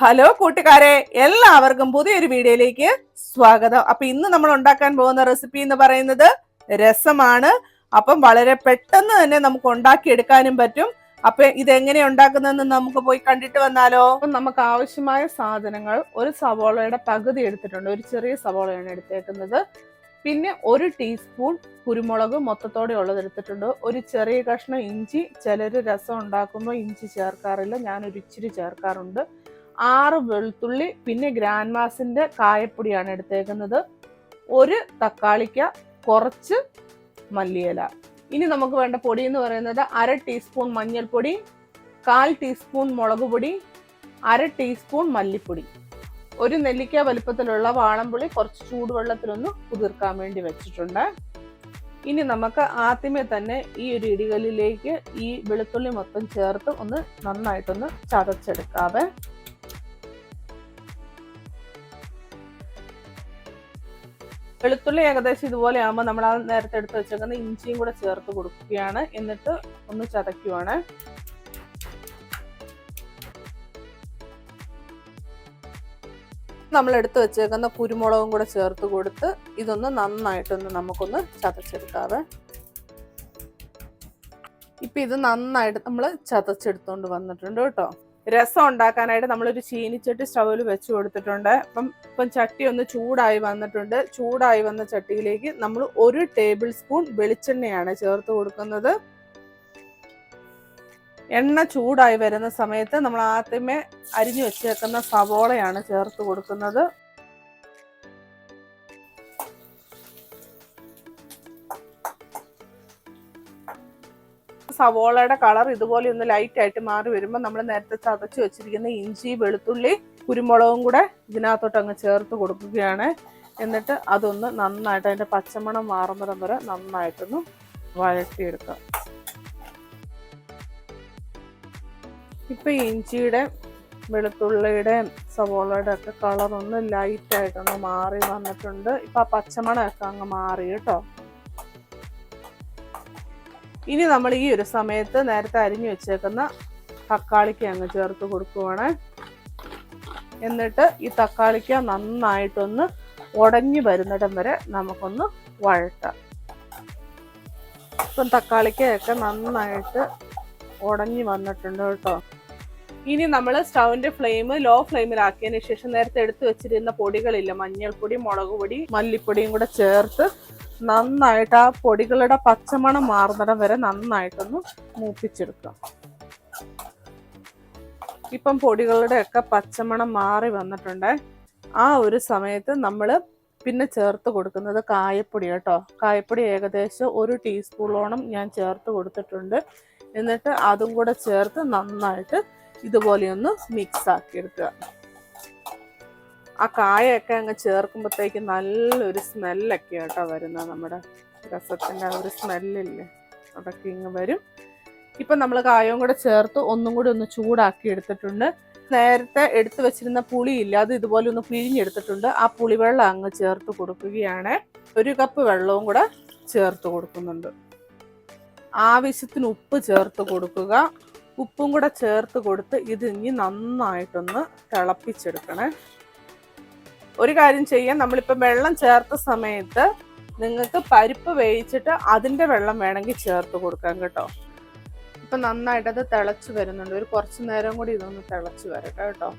Hello കൂട്ടുകാരെ എല്ലാവർക്കും പുതിയൊരു വീഡിയോയിലേക്ക് സ്വാഗതം. അപ്പൊ ഇന്ന് നമ്മൾ ഉണ്ടാക്കാൻ പോകുന്ന റെസിപ്പി എന്ന് പറയുന്നത് രസമാണ്. അപ്പം വളരെ പെട്ടെന്ന് തന്നെ നമുക്ക് ഉണ്ടാക്കിയെടുക്കാനും പറ്റും. അപ്പൊ ഇത് എങ്ങനെ ഉണ്ടാക്കുന്നതെന്ന് നമുക്ക് പോയി കണ്ടിട്ട് വന്നാലോ? നമുക്ക് ആവശ്യമായ സാധനങ്ങൾ ഒരു സവോളയുടെ പകുതി എടുത്തിട്ടുണ്ട്. ഒരു ചെറിയ സവോളയാണ് എടുത്തേക്കുന്നത്. പിന്നെ ഒരു ടീസ്പൂൺ കുരുമുളക് മൊത്തത്തോടെ ഉള്ളത് എടുത്തിട്ടുണ്ട്. ഒരു ചെറിയ കഷ്ണം ഇഞ്ചി. ചിലർ രസം ഉണ്ടാക്കുമ്പോൾ ഇഞ്ചി ചേർക്കാറില്ല. ഞാനൊരു ഇച്ചിരി ചേർക്കാറുണ്ട്. ആറ് വെളുത്തുള്ളി പിന്നെ ഗ്രാൻഡ് മാസിന്റെ കായപ്പൊടിയാണ് എടുത്തേക്കുന്നത്. ഒരു തക്കാളിക്ക കുറച്ച് മല്ലിയില. ഇനി നമുക്ക് വേണ്ട പൊടി എന്ന് പറയുന്നത് അര ടീസ്പൂൺ മഞ്ഞൾപ്പൊടി കാൽ ടീസ്പൂൺ മുളക് പൊടി അര ടീസ്പൂൺ മല്ലിപ്പൊടി. ഒരു നെല്ലിക്ക വലുപ്പത്തിലുള്ള വാളംപുളി കുറച്ച് ചൂടുവെള്ളത്തിലൊന്ന് കുതിർക്കാൻ വേണ്ടി വെച്ചിട്ടുണ്ട്. ഇനി നമുക്ക് ആദ്യമേ തന്നെ ഈ ഒരു ഇടികളിലേക്ക് ഈ വെളുത്തുള്ളി മൊത്തം ചേർത്ത് ഒന്ന് നന്നായിട്ടൊന്ന് ചതച്ചെടുക്കാവേ. വെളുത്തുള്ളി ഏകദേശം ഇതുപോലെ ആകുമ്പോൾ നമ്മൾ ആ നേരത്തെ എടുത്ത് വെച്ചേക്കുന്ന ഇഞ്ചിയും കൂടെ ചേർത്ത് കൊടുക്കുകയാണ്. എന്നിട്ട് ഒന്ന് ചതയ്ക്കുവാണ്. നമ്മൾ എടുത്ത് വെച്ചേക്കുന്ന കുരുമുളകും കൂടെ ചേർത്ത് കൊടുത്ത് ഇതൊന്ന് നന്നായിട്ടൊന്ന് നമുക്കൊന്ന് ചതച്ചെടുക്കാവേ. ഇപ്പൊ ഇത് നന്നായിട്ട് നമ്മൾ ചതച്ചെടുത്തുകൊണ്ട് വന്നിട്ടുണ്ട് കേട്ടോ. രസം ഉണ്ടാക്കാനായിട്ട് നമ്മളൊരു ചീനിച്ചട്ടി സ്റ്റൗവിൽ വെച്ച് കൊടുത്തിട്ടുണ്ട്. അപ്പം ഇപ്പം ചട്ടി ഒന്ന് ചൂടായി വന്നിട്ടുണ്ട്. ചൂടായി വന്ന ചട്ടിയിലേക്ക് നമ്മൾ ഒരു ടേബിൾ സ്പൂൺ വെളിച്ചെണ്ണയാണ് ചേർത്ത് കൊടുക്കുന്നത്. എണ്ണ ചൂടായി വരുന്ന സമയത്ത് നമ്മൾ ആദ്യമേ അരിഞ്ഞു വെച്ചേക്കുന്ന സവോളയാണ് ചേർത്ത് കൊടുക്കുന്നത്. സവോളയുടെ കളർ ഇതുപോലെ ഒന്ന് ലൈറ്റ് ആയിട്ട് മാറി വരുമ്പോൾ നമ്മൾ നേരത്തെ ചതച്ച് വെച്ചിരിക്കുന്ന ഇഞ്ചി വെളുത്തുള്ളി കുരുമുളകും കൂടെ ഇതിനകത്തോട്ട് അങ്ങ് ചേർത്ത് കൊടുക്കുകയാണ്. എന്നിട്ട് അതൊന്ന് നന്നായിട്ട് അതിന്റെ പച്ചമണം മാറുന്നിടം വരെ നന്നായിട്ടൊന്ന് വഴറ്റിയെടുക്കുക. ഇപ്പൊ ഇഞ്ചിയുടെ വെളുത്തുള്ളിയുടെ സവോളയുടെ ഒക്കെ കളർ ഒന്ന് ലൈറ്റ് ആയിട്ടൊന്ന് മാറി വന്നിട്ടുണ്ട്. ഇപ്പൊ ആ പച്ചമണമൊക്കെ അങ്ങ് മാറി കേട്ടോ. ഇനി നമ്മൾ ഈ ഒരു സമയത്ത് നേരത്തെ അരിഞ്ഞു വെച്ചേക്കുന്ന തക്കാളിക്ക് അങ്ങ് ചേർത്ത് കൊടുക്കുവാണ്. എന്നിട്ട് ഈ തക്കാളിക്ക നന്നായിട്ടൊന്ന് ഉടഞ്ഞു വരുന്നിടം വരെ നമുക്കൊന്ന് വഴട്ടാം ഇപ്പം തക്കാളിക്കയൊക്കെ നന്നായിട്ട് ഉടഞ്ഞു വന്നിട്ടുണ്ട് കേട്ടോ. ഇനി നമ്മൾ സ്റ്റൗവിന്റെ ഫ്ലെയിം ലോ ഫ്ലെയിമിലാക്കിയതിന് ശേഷം നേരത്തെ എടുത്തു വെച്ചിരുന്ന പൊടികളില്ല. മഞ്ഞൾപ്പൊടി മുളക് പൊടി മല്ലിപ്പൊടിയും കൂടെ ചേർത്ത് നന്നായിട്ട് ആ പൊടികളുടെ പച്ചമണം മാറുന്നിടം വരെ നന്നായിട്ടൊന്ന് മൂപ്പിച്ചെടുക്കാം ഇപ്പം പൊടികളുടെ ഒക്കെ പച്ചമണം മാറി വന്നിട്ടുണ്ട്. ആ ഒരു സമയത്ത് നമ്മൾ പിന്നെ ചേർത്ത് കൊടുക്കുന്നത് കായപ്പൊടി കേട്ടോ. കായപ്പൊടി ഏകദേശം ഒരു ടീസ്പൂണോളം ഞാൻ ചേർത്ത് കൊടുത്തിട്ടുണ്ട്. എന്നിട്ട് അതും കൂടെ ചേർത്ത് നന്നായിട്ട് ഇതുപോലെയൊന്ന് മിക്സ് ആക്കി എടുക്കുക. ആ കായൊക്കെ അങ്ങ് ചേർക്കുമ്പോഴത്തേക്ക് നല്ലൊരു സ്മെല്ലൊക്കെ കേട്ടോ വരുന്നത് നമ്മുടെ രസത്തിന്റെ ആ ഒരു സ്മെല്ലില്ലേ? അതൊക്കെ ഇങ്ങ് വരും. ഇപ്പം നമ്മൾ കായവും കൂടെ ചേർത്ത് ഒന്നും കൂടി ഒന്ന് ചൂടാക്കി എടുത്തിട്ടുണ്ട്. നേരത്തെ എടുത്തു വെച്ചിരുന്ന പുളിയില്ല അത് ഇതുപോലെ ഒന്ന് പിഴിഞ്ഞെടുത്തിട്ടുണ്ട്. ആ പുളിവെള്ളം അങ്ങ് ചേർത്ത് കൊടുക്കുകയാണ്. ഒരു കപ്പ് വെള്ളവും കൂടെ ചേർത്ത് കൊടുക്കുന്നുണ്ട്. ആവശ്യത്തിന് ഉപ്പ് ചേർത്ത് കൊടുക്കുക. ഉപ്പും കൂടെ ചേർത്ത് കൊടുത്ത് ഇത് ഇനി നന്നായിട്ടൊന്ന് തിളപ്പിച്ചെടുക്കണേ. ഒരു കാര്യം ചെയ്യാം. നമ്മളിപ്പോൾ വെള്ളം ചേർത്ത സമയത്ത് നിങ്ങൾക്ക് പരിപ്പ് വേവിച്ചിട്ട് അതിന്റെ വെള്ളം വേണമെങ്കിൽ ചേർത്ത് കൊടുക്കാം കേട്ടോ. ഇപ്പം നന്നായിട്ട് അത് തിളച്ച് വരുന്നുണ്ട്. ഒരു കുറച്ച് നേരം കൂടി ഇതൊന്ന് തിളച്ച് വരട്ടെ കേട്ടോ.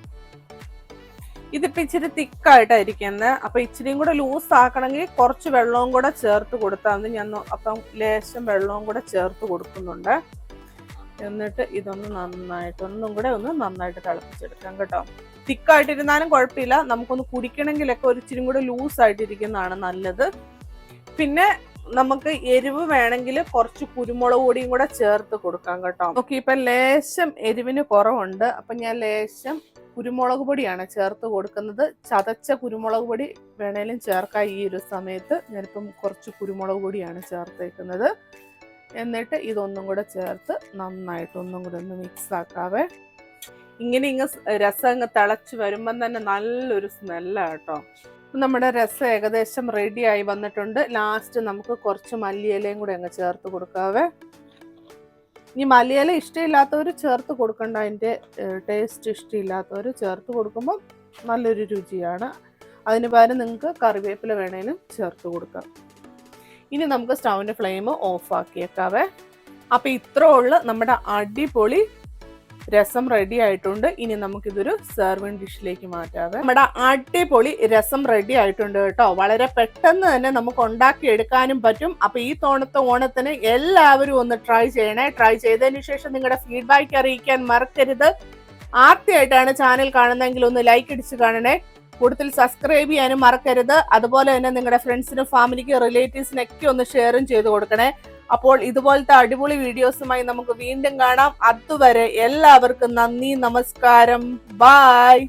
ഇതിപ്പോൾ ഇച്ചിരി തിക്കായിട്ടായിരിക്കുന്നത് അപ്പം ഇച്ചിരിയും കൂടെ ലൂസ് ആക്കണമെങ്കിൽ കുറച്ച് വെള്ളവും കൂടെ ചേർത്ത് കൊടുത്താൽ മതി. ഞാൻ അപ്പം ലേശം വെള്ളവും കൂടെ ചേർത്ത് കൊടുക്കുന്നുണ്ട്. എന്നിട്ട് ഇതൊന്ന് നന്നായിട്ട് ഒന്നും കൂടെ ഒന്ന് നന്നായിട്ട് തിളപ്പിച്ചെടുക്കാം കേട്ടോ. തിക്കായിട്ടിരുന്നാലും കുഴപ്പമില്ല. നമുക്കൊന്ന് കുടിക്കണമെങ്കിലൊക്കെ ഒരു ഇച്ചിരി കൂടെ ലൂസ് ആയിട്ടിരിക്കുന്നതാണ് നല്ലത്. പിന്നെ നമുക്ക് എരിവ് വേണമെങ്കിൽ കുറച്ച് കുരുമുളക് പൊടിയും കൂടെ ചേർത്ത് കൊടുക്കാം കേട്ടോ. ഓക്കെ ഇപ്പൊ ലേശം എരിവിന് കുറവുണ്ട്. അപ്പൊ ഞാൻ ലേശം കുരുമുളക് പൊടിയാണ് ചേർത്ത് കൊടുക്കുന്നത്. ചതച്ച കുരുമുളക് പൊടി വേണേലും ചേർക്കാം ഈ ഒരു സമയത്ത്. ഞാനിപ്പം കുറച്ച് കുരുമുളക് പൊടിയാണ് ചേർത്തേക്കുന്നത്. എന്നിട്ട് ഇതൊന്നും കൂടെ ചേർത്ത് നന്നായിട്ട് ഒന്നും കൂടെ ഒന്ന് മിക്സ് ആക്കാവേ. ഇങ്ങനെ ഇങ്ങ് രസം അങ്ങ് തിളച്ച് വരുമ്പം തന്നെ നല്ലൊരു സ്മെല്ലാണ് കേട്ടോ നമ്മുടെ രസം ഏകദേശം റെഡി ആയി വന്നിട്ടുണ്ട്. ലാസ്റ്റ് നമുക്ക് കുറച്ച് മല്ലിയിലയും കൂടെ അങ്ങ് ചേർത്ത് കൊടുക്കാവേ. ഇനി മലയാളം ഇഷ്ടമില്ലാത്തവർ ചേർത്ത് കൊടുക്കണ്ട. അതിന്റെ ടേസ്റ്റ് ഇഷ്ടമില്ലാത്തവർ ചേർത്ത് കൊടുക്കുമ്പോൾ നല്ലൊരു രുചിയാണ്. അതിന് പകരം നിങ്ങൾക്ക് കറിവേപ്പില വേണേലും ചേർത്ത് കൊടുക്കാം. ഇനി നമുക്ക് സ്റ്റൗവിന്റെ ഫ്ലെയിം ഓഫ് ആക്കിയേക്കാവേ. അപ്പോൾ ഇത്രയുള്ള നമ്മുടെ അടിപൊളി രസം റെഡി ആയിട്ടുണ്ട്. ഇനി നമുക്കിതൊരു സെർവിങ് ഡിഷിലേക്ക് മാറ്റാവേ. നമ്മുടെ അടിപൊളി രസം റെഡി ആയിട്ടുണ്ട് കേട്ടോ. വളരെ പെട്ടെന്ന് തന്നെ നമുക്ക് ഉണ്ടാക്കി എടുക്കാനും പറ്റും. അപ്പൊ ഈ തോണത്തെ ഓണത്തിന് എല്ലാവരും ഒന്ന് ട്രൈ ചെയ്യണേ. ട്രൈ ചെയ്തതിന് ശേഷം നിങ്ങളുടെ ഫീഡ്ബാക്ക് അറിയിക്കാൻ മറക്കരുത്. ആദ്യമായിട്ടാണ് ചാനൽ കാണുന്നതെങ്കിൽ ഒന്ന് ലൈക്ക് അടിച്ച് കാണണേ. കൂടുതൽ സബ്സ്ക്രൈബ് ചെയ്യാനും മറക്കരുത്. അതുപോലെ തന്നെ നിങ്ങളുടെ ഫ്രണ്ട്സിനും ഫാമിലിക്കും റിലേറ്റീവ്സിനൊക്കെ ഒന്ന് ഷെയറും ചെയ്ത് കൊടുക്കണേ. അപ്പോൾ ഇതുപോലത്തെ അടിപൊളി വീഡിയോസുമായി നമുക്ക് വീണ്ടും കാണാം. അതുവരെ എല്ലാവർക്കും നന്ദി നമസ്കാരം. ബായ്